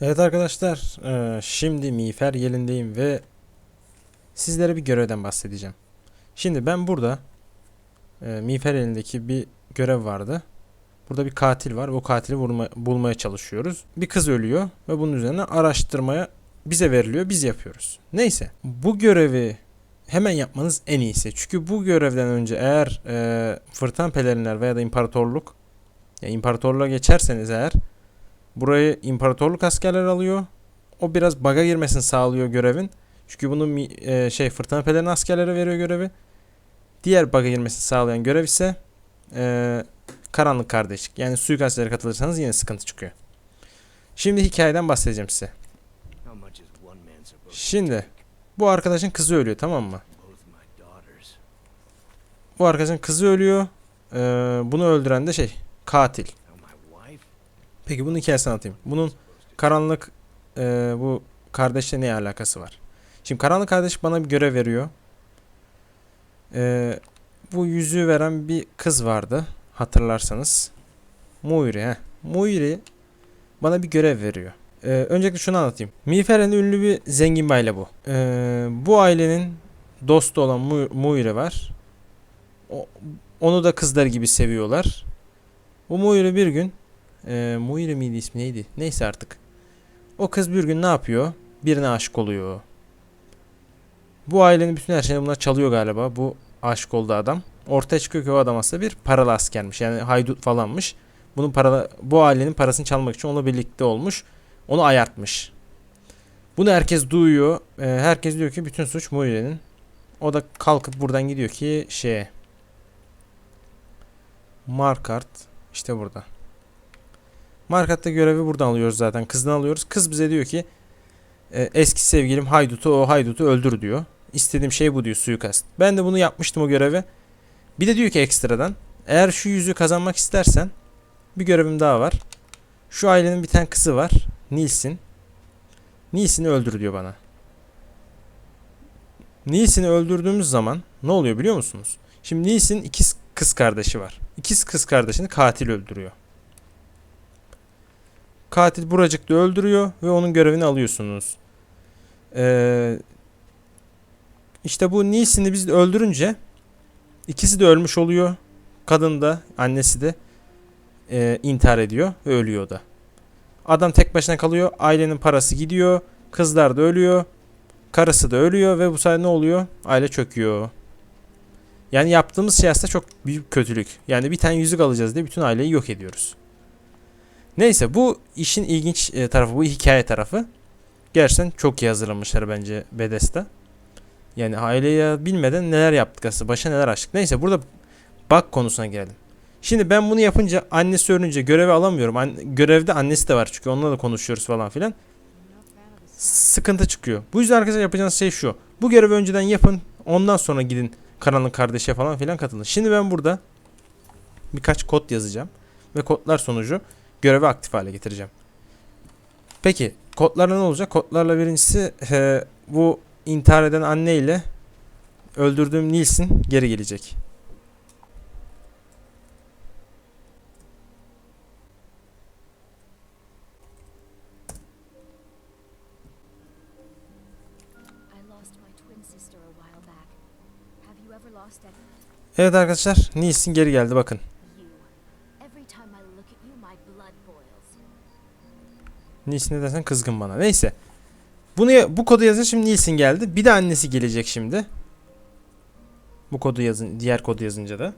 Evet arkadaşlar, eee, şimdi Miğfer Yeli'ndeyim ve sizlere bir görevden bahsedeceğim. Şimdi ben burada eee Miğfer Yeli'ndeki bir görev vardı. Burada bir katil var. O katili vurma, bulmaya çalışıyoruz. Bir kız ölüyor ve bunun üzerine araştırmaya bize veriliyor. Biz yapıyoruz. Neyse. Bu görevi hemen yapmanız en iyisi. Çünkü bu görevden önce eğer eee fırtına pelerinler veya da imparatorluk ya imparatorluğa geçerseniz eğer Burayı imparatorluk askerler alıyor. O biraz baga girmesini sağlıyor görevin. Çünkü bunu e, şey fırtına pelerin askerlere veriyor görevi. Diğer baga girmesini sağlayan görev ise e, karanlık kardeşlik. Yani suikastlere katılırsanız yine sıkıntı çıkıyor. Şimdi hikayeden bahsedeceğim size. Şimdi bu arkadaşın kızı ölüyor tamam mı? Bu arkadaşın kızı ölüyor. E, bunu öldüren de şey katil. Peki bunun hikayesini anlatayım. Bunun karanlık e, bu kardeşle ne alakası var? Şimdi karanlık kardeş bana bir görev veriyor. E, bu yüzüğü veren bir kız vardı hatırlarsanız. Muiri he. Muiri bana bir görev veriyor. E, öncelikle şunu anlatayım. Miğfer'in ünlü bir zengin bir aile bu. E, bu ailenin dostu olan Mu- Muiri var. O- onu da kızları gibi seviyorlar. Bu Muiri bir gün ee, Muiri miydi ismi neydi? Neyse artık. O kız bir gün ne yapıyor? Birine aşık oluyor. Bu ailenin bütün her şeyini bunlar çalıyor galiba. Bu aşık olduğu adam. Ortaya çıkıyor ki o adam aslında bir paralı askermiş. Yani haydut falanmış. Bunun para, bu ailenin parasını çalmak için onunla birlikte olmuş. Onu ayartmış. Bunu herkes duyuyor. Ee, herkes diyor ki bütün suç Muiri'nin. O da kalkıp buradan gidiyor ki şeye. Markart işte burada. Markatta görevi buradan alıyoruz zaten. Kızdan alıyoruz. Kız bize diyor ki e, eski sevgilim haydutu o haydutu öldür diyor. İstediğim şey bu diyor suikast. Ben de bunu yapmıştım o görevi. Bir de diyor ki ekstradan eğer şu yüzüğü kazanmak istersen bir görevim daha var. Şu ailenin bir tane kızı var. Nilsin. Nilsin'i öldür diyor bana. Nilsin'i öldürdüğümüz zaman ne oluyor biliyor musunuz? Şimdi Nilsin ikiz kız kardeşi var. İkiz kız kardeşini katil öldürüyor. Katil buracıkta öldürüyor ve onun görevini alıyorsunuz. Ee, işte bu Nilsin'i biz öldürünce ikisi de ölmüş oluyor. Kadın da annesi de e, intihar ediyor ve ölüyor da. Adam tek başına kalıyor. Ailenin parası gidiyor. Kızlar da ölüyor. Karısı da ölüyor ve bu sayede ne oluyor? Aile çöküyor. Yani yaptığımız şey aslında çok büyük kötülük. Yani bir tane yüzük alacağız diye bütün aileyi yok ediyoruz. Neyse bu işin ilginç e, tarafı bu hikaye tarafı. Gerçekten çok iyi hazırlamışlar bence Bethesda. Yani aileyi bilmeden neler yaptık aslında. Başa neler açtık. Neyse burada bug konusuna geldim. Şimdi ben bunu yapınca annesi ölünce görevi alamıyorum. An- görevde annesi de var çünkü onunla da konuşuyoruz falan filan. Sıkıntı çıkıyor. Bu yüzden arkadaşlar yapacağınız şey şu. Bu görevi önceden yapın. Ondan sonra gidin karanlık kardeşe falan filan katılın. Şimdi ben burada birkaç kod yazacağım. Ve kodlar sonucu görevi aktif hale getireceğim. Peki kodlarla ne olacak? Kodlarla birincisi e, bu intihar eden anne ile öldürdüğüm Nils'in geri gelecek. Evet arkadaşlar Nils'in geri geldi bakın. Nils'in ne dersen kızgın bana. Neyse. Bunu bu kodu yazın şimdi Nils'in geldi. Bir de annesi gelecek şimdi. Bu kodu yazın diğer kodu yazınca da.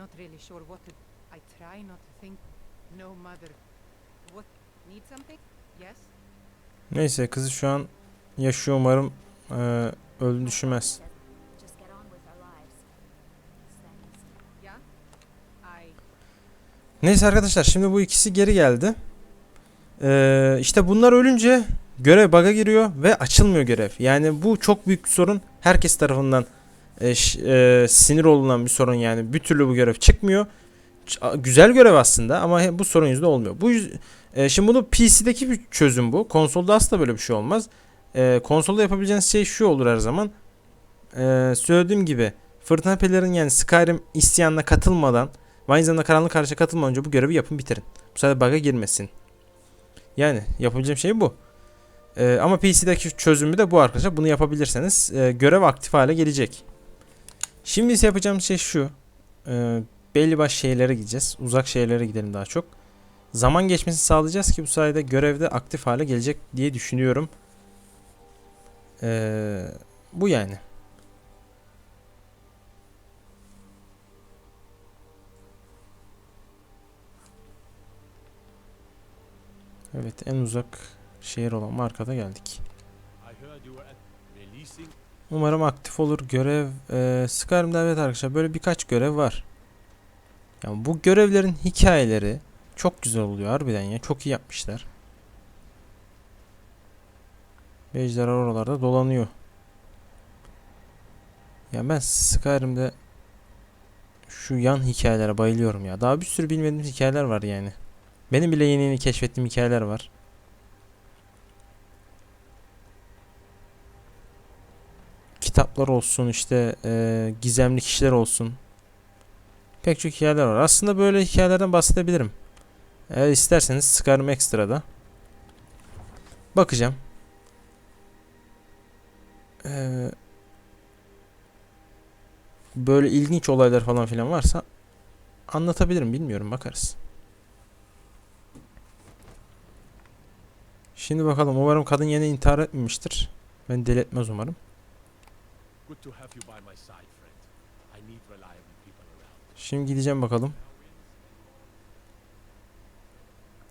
Not really sure what to. I try not to think. No mother. What? Need something? Yes? Neyse kızı şu an yaşıyor umarım eee öldü? I. Neyse arkadaşlar şimdi bu ikisi geri geldi. Ee, işte bunlar ölünce görev bug'a giriyor ve açılmıyor görev. Yani bu çok büyük bir sorun. Herkes tarafından e, e, sinir olunan bir sorun yani. Bir türlü bu görev çıkmıyor. Güzel görev aslında ama bu sorun yüzde olmuyor. Bu e, şimdi bunu PC'deki bir çözüm bu. Konsolda asla böyle bir şey olmaz. E, konsolda yapabileceğiniz şey şu olur her zaman. E, söylediğim gibi Fırtına Pelerin yani Skyrim isyanına katılmadan zamanda Karanlık Arş'a katılmadan önce bu görevi yapın bitirin. Bu sefer bug'a girmesin. Yani yapabileceğim şey bu. E, ama PC'deki çözümü de bu arkadaşlar. Bunu yapabilirseniz e, görev aktif hale gelecek. Şimdi ise yapacağım şey şu. E, belli başlı şeylere gideceğiz. Uzak şeylere gidelim daha çok. Zaman geçmesini sağlayacağız ki bu sayede görevde aktif hale gelecek diye düşünüyorum. Ee, bu yani. Evet en uzak şehir olan markada geldik. Umarım aktif olur görev. Ee, Skyrim'de evet arkadaşlar böyle birkaç görev var. Yani bu görevlerin hikayeleri çok güzel oluyor harbiden ya. Çok iyi yapmışlar. Bejder oralarda dolanıyor. Ya ben Skyrim'de şu yan hikayelere bayılıyorum ya. Daha bir sürü bilmediğim hikayeler var yani. Benim bile yeni yeni keşfettiğim hikayeler var. kitaplar olsun işte eee, gizemli kişiler olsun. Pek çok hikayeler var. Aslında böyle hikayelerden bahsedebilirim. Eğer isterseniz Skyrim Extra'da. Bakacağım. Eee, böyle ilginç olaylar falan filan varsa anlatabilirim. Bilmiyorum bakarız. Şimdi bakalım. Umarım kadın yine intihar etmemiştir. Ben deli etmez umarım. Good to have you by my side, friend. I need reliable people around. Şimdi gideceğim bakalım.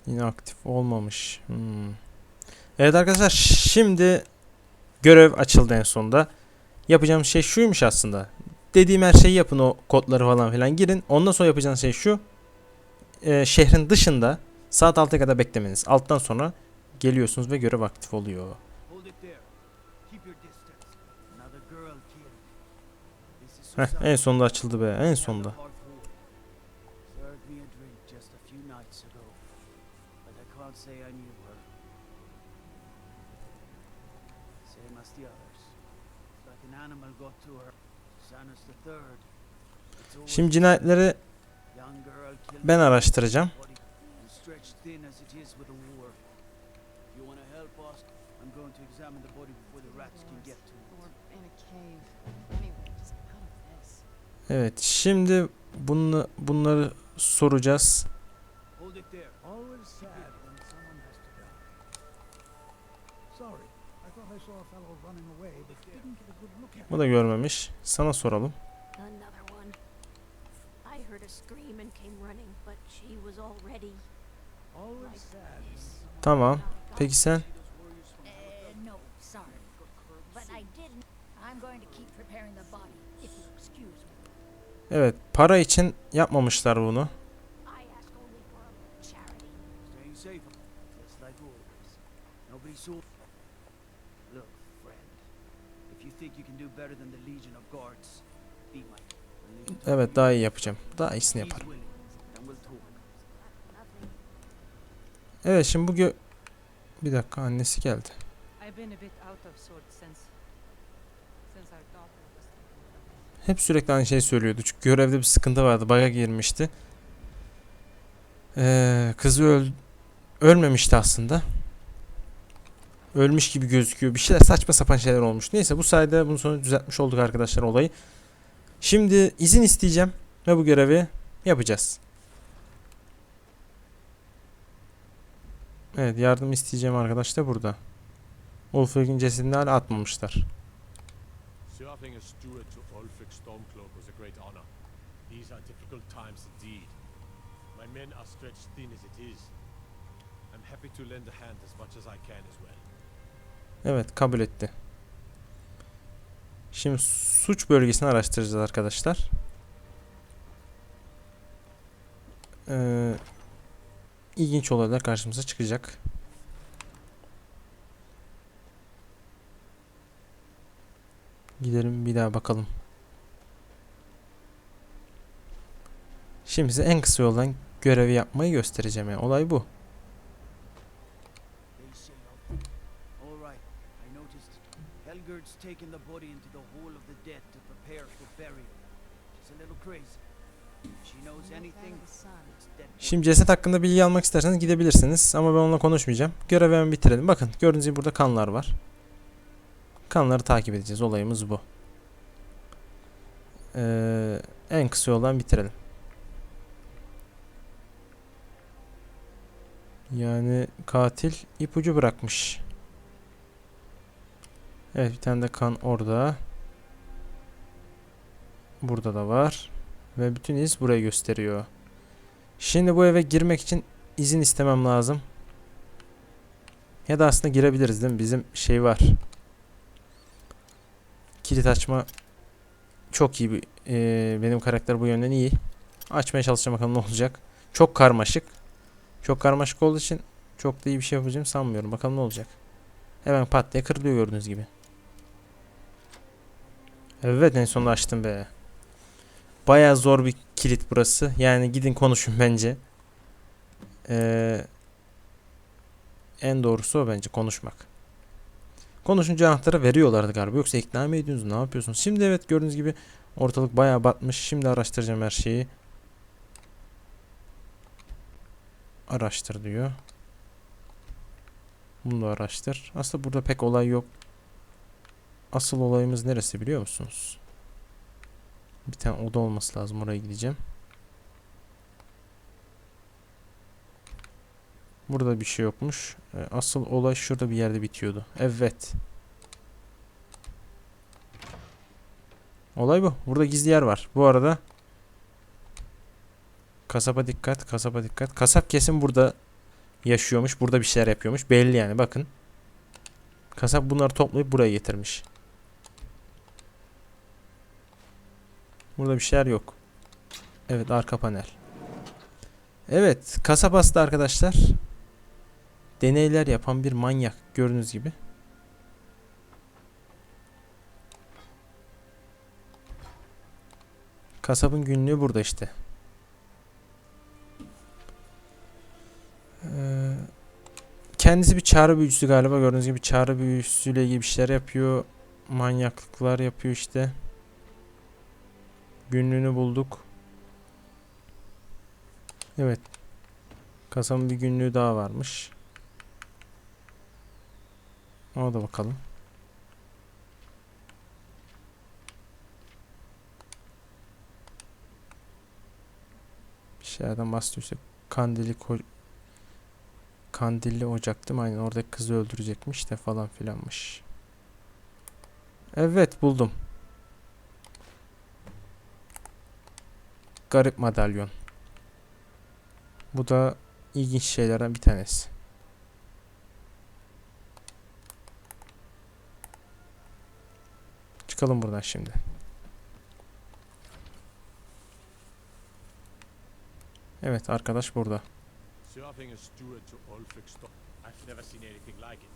Yine aktif olmamış. Hmm. Evet arkadaşlar şimdi görev açıldı en sonunda. Yapacağım şey şuymuş aslında. Dediğim her şeyi yapın o kodları falan filan girin. Ondan sonra yapacağınız şey şu. Ee, şehrin dışında saat 6'ya kadar beklemeniz. Alttan sonra geliyorsunuz ve görev aktif oluyor. Heh, en sonunda açıldı be en sonunda. Running away, but didn't get a good look at Bu da görmemiş. Sana soralım. I heard a scream and came running, but she was already like this. Tamam. Peki sen? Uh, no, sorry. But I didn't. I'm going to keep preparing the body, if you excuse me. Evet para için yapmamışlar bunu. I ask only for a little charity. Staying safe, just like always. Nobody saw. Look, friend. If you think you can do better than the Legion of Guards, be my. Evet daha iyi yapacağım. Daha iyisini yaparım. Evet şimdi bu gö... Bir dakika annesi geldi. Hep sürekli aynı şeyi söylüyordu. Çünkü görevde bir sıkıntı vardı. Bug'a girmişti. Ee, kızı öl... ölmemişti aslında. Ölmüş gibi gözüküyor. Bir şeyler saçma sapan şeyler olmuş. Neyse bu sayede bunun sonra düzeltmiş olduk arkadaşlar olayı. Şimdi izin isteyeceğim ve bu görevi yapacağız. Evet yardım isteyeceğim arkadaş da burada. Ulfric'in cesedini hala atmamışlar. Serving as steward to Ulfric Stormcloak was a great honor. These are difficult times indeed. My men are stretched thin as it is. I'm happy to lend a hand as much as I can as well. Evet kabul etti. Şimdi suç bölgesini araştıracağız arkadaşlar. Ee, ilginç olaylar karşımıza çıkacak. Gidelim bir daha bakalım. Şimdi size en kısa yoldan görevi yapmayı göstereceğim yani. Olay bu. I noticed. Helgerd's taken the body into the Hall of the Dead to prepare for burial. She's a little crazy. Şimdi ceset hakkında bilgi almak isterseniz gidebilirsiniz ama ben onunla konuşmayacağım. Görevi hemen bitirelim. Bakın gördüğünüz gibi burada kanlar var. Kanları takip edeceğiz. Olayımız bu. Ee, en kısa yoldan bitirelim. Yani katil ipucu bırakmış. Evet bir tane de kan orada. Burada da var. Ve bütün iz burayı gösteriyor. Şimdi bu eve girmek için izin istemem lazım. Ya da aslında girebiliriz değil mi? Bizim şey var. Kilit açma çok iyi bir eee, benim karakter bu yönden iyi. Açmaya çalışacağım bakalım ne olacak. Çok karmaşık. Çok karmaşık olduğu için çok da iyi bir şey yapacağım sanmıyorum. Bakalım ne olacak. Hemen pat diye kırılıyor gördüğünüz gibi. Evet en sonunda açtım be. Bayağı zor bir kilit burası. Yani gidin konuşun bence. Ee, en doğrusu o bence konuşmak. Konuşunca anahtarı veriyorlardı galiba. Yoksa ikna mı ediyorsunuz? Ne yapıyorsunuz? Şimdi evet gördüğünüz gibi ortalık bayağı batmış. Şimdi araştıracağım her şeyi. Araştır diyor. Bunu araştır. Aslında burada pek olay yok. Asıl olayımız neresi biliyor musunuz? Bir tane oda olması lazım. Oraya gideceğim. Burada bir şey yokmuş. E, Asıl olay şurada bir yerde bitiyordu. Evet. Olay bu. Burada gizli yer var. Bu arada kasaba dikkat, kasaba dikkat. Kasap kesin burada yaşıyormuş. Burada bir şeyler yapıyormuş. Belli yani bakın. Kasap bunları toplayıp buraya getirmiş. Burada bir şeyler yok. Evet arka panel. Evet kasabasta arkadaşlar. Deneyler yapan bir manyak gördüğünüz gibi. Kasabın günlüğü burada işte. Ee, kendisi bir çağrı büyücüsü galiba gördüğünüz gibi çağrı büyücüsüyle ilgili bir şeyler yapıyor. Manyaklıklar yapıyor işte. Günlüğünü bulduk. Evet. Kasabın bir günlüğü daha varmış. Ona da bakalım. Bir şeylerden bahsediyorsa kandili ko- kandilli ocak değil mi? Aynen oradaki kızı öldürecekmiş de falan filanmış. Evet buldum. Garip madalyon. Bu da ilginç şeylerden bir tanesi. Çıkalım buradan şimdi. Evet arkadaş burada. Serving a steward to Ulfric Storm. I've never seen anything like it.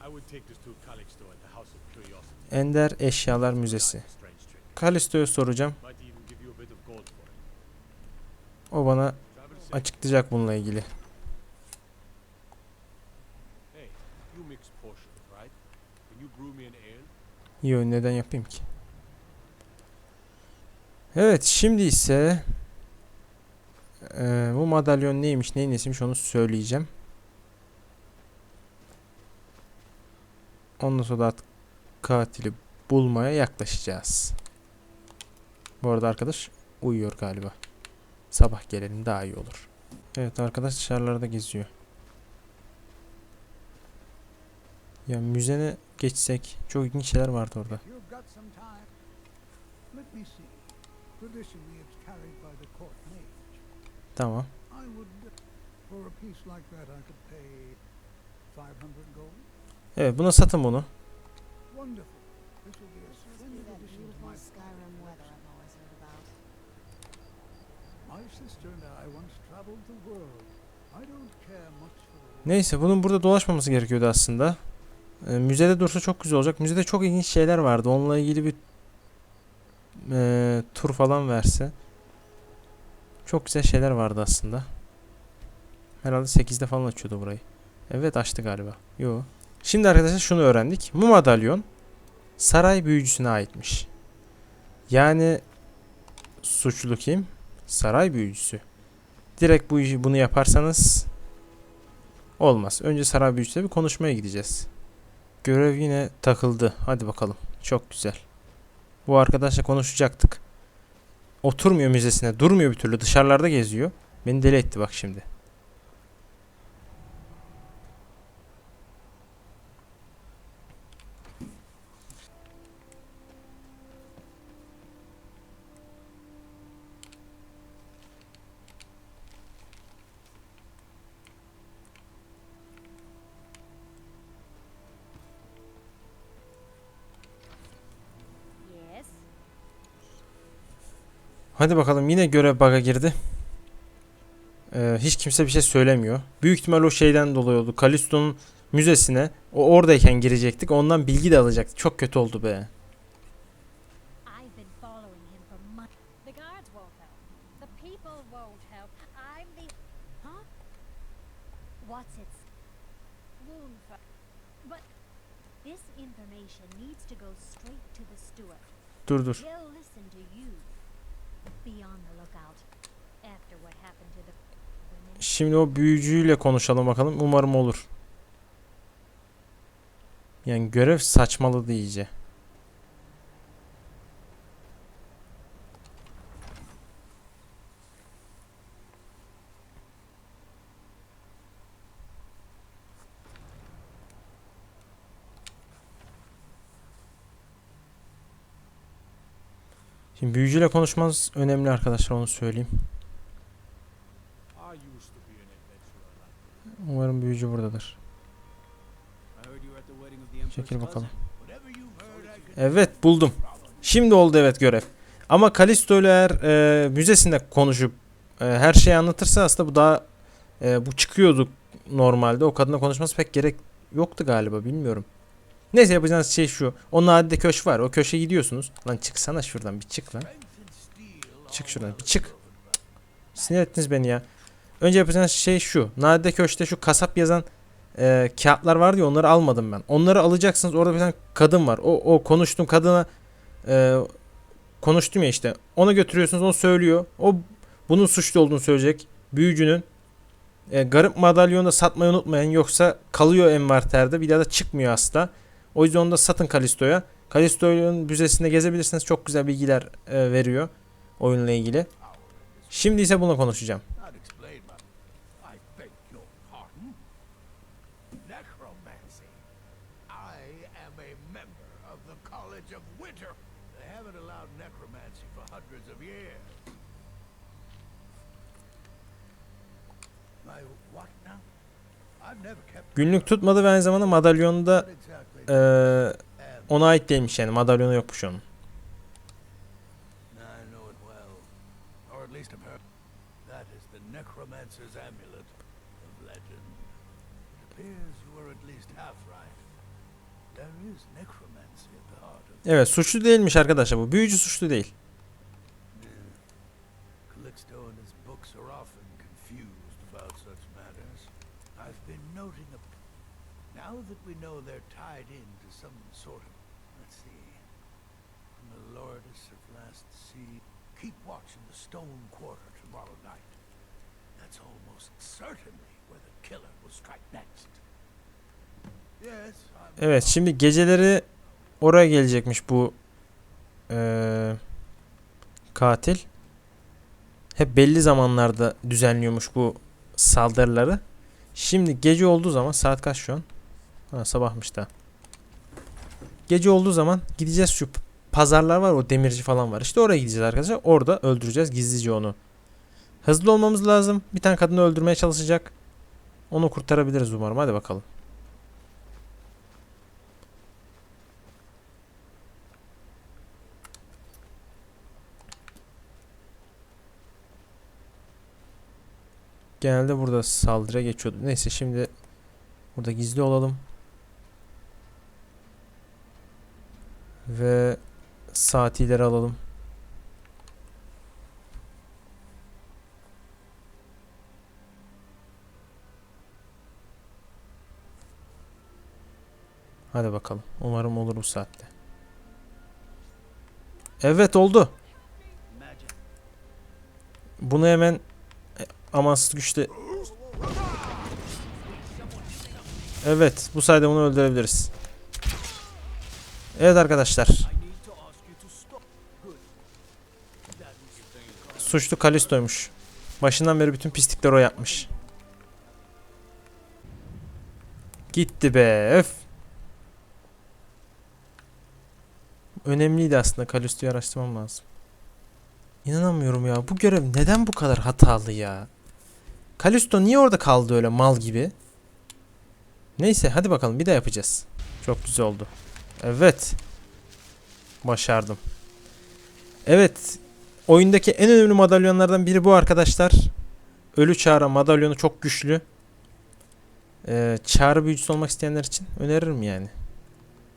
I would take this to Calixto at the House of Curiosity. Ender Eşyalar Müzesi. Like a strange trick. Kalisto'ya soracağım. O bana açıklayacak bununla ilgili. Yo neden yapayım ki? Evet şimdi ise eee, bu madalyon neymiş neyin nesiymiş onu söyleyeceğim. Ondan sonra artık katili bulmaya yaklaşacağız. Bu arada arkadaş uyuyor galiba. Sabah gelelim daha iyi olur. Evet arkadaş dışarılarda geziyor. Ya müzene geçsek çok ilginç şeyler vardı orada. If you've got some time, let me see. Traditionally, it's carried by the court mage. Tamam. I would, for a piece like that, I could pay 500 gold. Evet buna satın bunu. Wonderful. This will be a splendid addition to my Skyrim weather I've always heard about. My sister and I once traveled the world. I don't care much for the Neyse bunun burada dolaşmaması gerekiyordu aslında. Ee, müzede dursa çok güzel olacak. Müzede çok ilginç şeyler vardı. Onunla ilgili bir eee, tur falan verse. Çok güzel şeyler vardı aslında. Herhalde 8'de falan açıyordu burayı. Evet açtı galiba. Yo. Şimdi arkadaşlar şunu öğrendik. Bu madalyon saray büyücüsüne aitmiş. Yani suçlu kim? Saray büyücüsü. Direkt bu işi bunu yaparsanız olmaz. Önce saray büyücüsüyle bir konuşmaya gideceğiz. Görev yine takıldı. Hadi bakalım. Çok güzel. Bu arkadaşla konuşacaktık. Oturmuyor müzesine. Durmuyor bir türlü. Dışarılarda geziyor. Beni deli etti bak şimdi. Hadi bakalım yine görev bug'a girdi. Ee, hiç kimse bir şey söylemiyor. Büyük ihtimal o şeyden dolayı oldu. Kalisto'nun müzesine o oradayken girecektik. Ondan bilgi de alacaktık. Çok kötü oldu be. Dur dur. Şimdi o büyücüyle konuşalım bakalım. Umarım olur. Yani görev saçmaladı iyice. Şimdi büyücüyle konuşmanız önemli arkadaşlar onu söyleyeyim. Umarım büyücü buradadır. Çekil bakalım. Evet buldum. Şimdi oldu evet görev. Ama Kalisto ile eğer e, müzesinde konuşup e, her şeyi anlatırsa aslında bu daha e, bu çıkıyordu normalde. O kadınla konuşması pek gerek yoktu galiba bilmiyorum. Neyse yapacağınız şey şu. O nadide köşk var. O köşe gidiyorsunuz. Lan çıksana şuradan bir çık lan. Çık şuradan bir çık. Sinir ettiniz beni ya. Önce yapacağınız şey şu. Nadide köşkte şu kasap yazan e, kağıtlar vardı ya onları almadım ben. Onları alacaksınız. Orada bir tane kadın var. O, o konuştuğum kadına e, konuştum ya işte. Ona götürüyorsunuz. O söylüyor. O bunun suçlu olduğunu söyleyecek. Büyücünün. E, garip madalyonu da satmayı unutmayın. Yoksa kalıyor envanterde. Bir daha da çıkmıyor asla. O yüzden onu da satın Kalisto'ya. Kalisto'nun müzesinde gezebilirsiniz. Çok güzel bilgiler e, veriyor. Oyunla ilgili. Şimdi ise bununla konuşacağım. Günlük tutmadı ve aynı zamanda madalyonda E, am ona ait değilmiş yani. Madalyonu yokmuş onun. Evet suçlu değilmiş arkadaşlar bu. Büyücü suçlu değil. Calixto and his books are often confused about such matters. I've been noting a. Now that we know they're tied into some sort of. Let's see. Lourdes of Last Sea. Keep watch in the stone quarter tomorrow night. That's almost certainly where the killer will strike next. Yes. Evet şimdi geceleri oraya gelecekmiş bu eee, katil. Hep belli zamanlarda düzenliyormuş bu saldırıları. Şimdi gece olduğu zaman saat kaç şu an? Ha, sabahmış da. Gece olduğu zaman gideceğiz şu pazarlar var o demirci falan var. İşte oraya gideceğiz arkadaşlar. Orada öldüreceğiz gizlice onu. Hızlı olmamız lazım. Bir tane kadını öldürmeye çalışacak. Onu kurtarabiliriz umarım. Hadi bakalım. Genelde burada saldırıya geçiyordu. Neyse şimdi burada gizli olalım. Ve saati ileri alalım. Hadi bakalım. Umarım olur bu saatte. Evet oldu. Bunu hemen e, amansız güçle Evet bu sayede bunu öldürebiliriz. That is Suçlu Kalisto'ymuş. Başından beri bütün pislikleri o yapmış. Gitti be. Öf. Önemliydi aslında. Kalisto'yu araştırmam lazım. İnanamıyorum ya. Bu görev neden bu kadar hatalı ya? Kalisto niye orada kaldı öyle mal gibi? Neyse hadi bakalım bir daha yapacağız. Çok güzel oldu. Evet. Başardım. Evet. Oyundaki en önemli madalyonlardan biri bu arkadaşlar. Ölü çağrı madalyonu çok güçlü. Ee, çağrı büyücüsü olmak isteyenler için öneririm yani.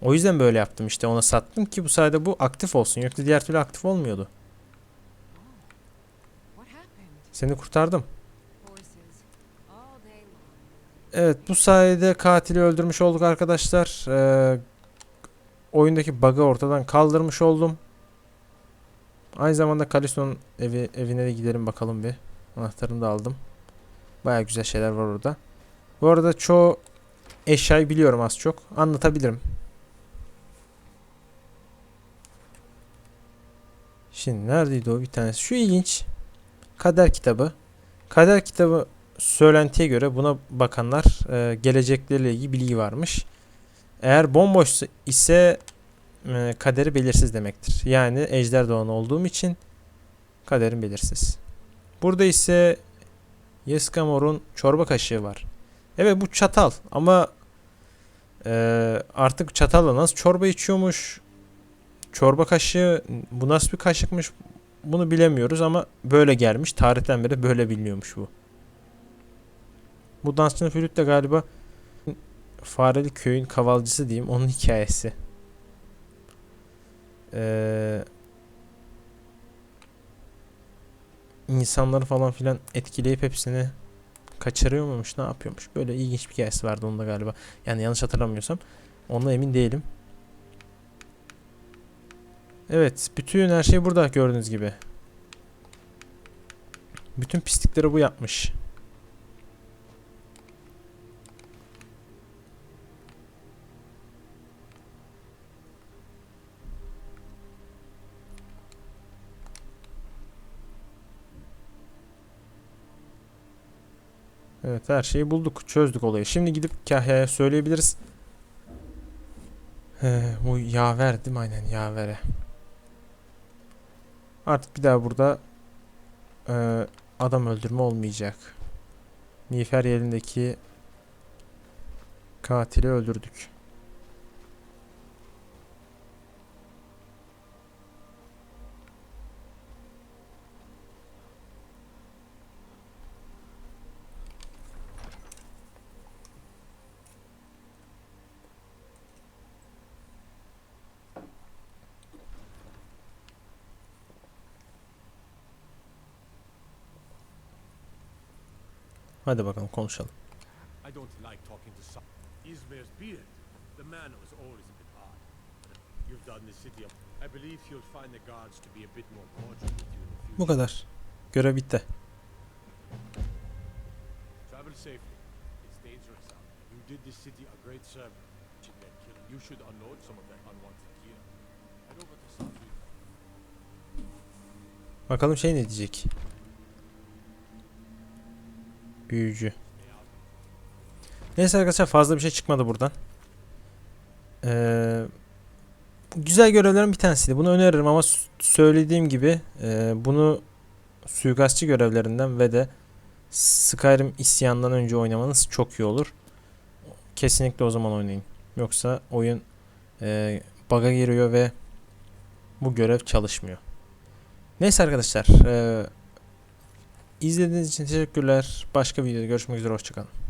O yüzden böyle yaptım işte ona sattım ki bu sayede bu aktif olsun. Yoksa diğer türlü aktif olmuyordu. Seni kurtardım. Evet bu sayede katili öldürmüş olduk arkadaşlar. Ee, oyundaki bug'ı ortadan kaldırmış oldum. Aynı zamanda Kalisto'nun evi, evine de gidelim bakalım bir. Anahtarını da aldım. Baya güzel şeyler var orada. Bu arada çoğu eşyayı biliyorum az çok. Anlatabilirim. Şimdi neredeydi o bir tanesi? Şu ilginç. Kader kitabı. Kader kitabı söylentiye göre buna bakanlar e, gelecekleriyle ilgili bilgi varmış. Eğer bomboş ise e, kaderi belirsiz demektir. Yani ejder doğanı olduğum için kaderim belirsiz. Burada ise Yeskamor'un çorba kaşığı var. Evet bu çatal ama e, artık çatalla nasıl çorba içiyormuş? Çorba kaşığı bu nasıl bir kaşıkmış? Bunu bilemiyoruz ama böyle gelmiş. Tarihten beri böyle biliniyormuş bu. Bu dansçının flüt de galiba Fareli köyün kavalcısı diyeyim. Onun hikayesi. Ee, insanları falan filan etkileyip hepsini kaçırıyor muymuş ne yapıyormuş. Böyle ilginç bir hikayesi vardı onda galiba. Yani yanlış hatırlamıyorsam. Ondan emin değilim. Evet. Bütün her şey burada gördüğünüz gibi. Bütün pislikleri bu yapmış. Evet her şeyi bulduk. Çözdük olayı. Şimdi gidip Kahya'ya söyleyebiliriz. Ee, bu yaver değil mi? Aynen yavere. Artık bir daha burada e, adam öldürme olmayacak. Miğfer yerindeki katili öldürdük. Hadi bakalım konuşalım. I don't like talking to some. Ismir's beard. The man was always a bit hard. You've done the city up. I believe you'll find the guards to be a bit more cordial with you in the future. Bu kadar. Görev bitti. Travel safely. It's dangerous out there. You did this city a great service. Should get killed. You should unload some of that unwanted gear. Head over to Southview. Bakalım şey ne diyecek. Büyücü. Neyse arkadaşlar fazla bir şey çıkmadı buradan. Ee, güzel görevlerin bir tanesiydi. Bunu öneririm ama söylediğim gibi e, bunu suikastçı görevlerinden ve de Skyrim isyandan önce oynamanız çok iyi olur. Kesinlikle o zaman oynayın. Yoksa oyun e, bug'a giriyor ve bu görev çalışmıyor. Neyse arkadaşlar. eee izlediğiniz için teşekkürler. Başka videoda görüşmek üzere. Hoşçakalın.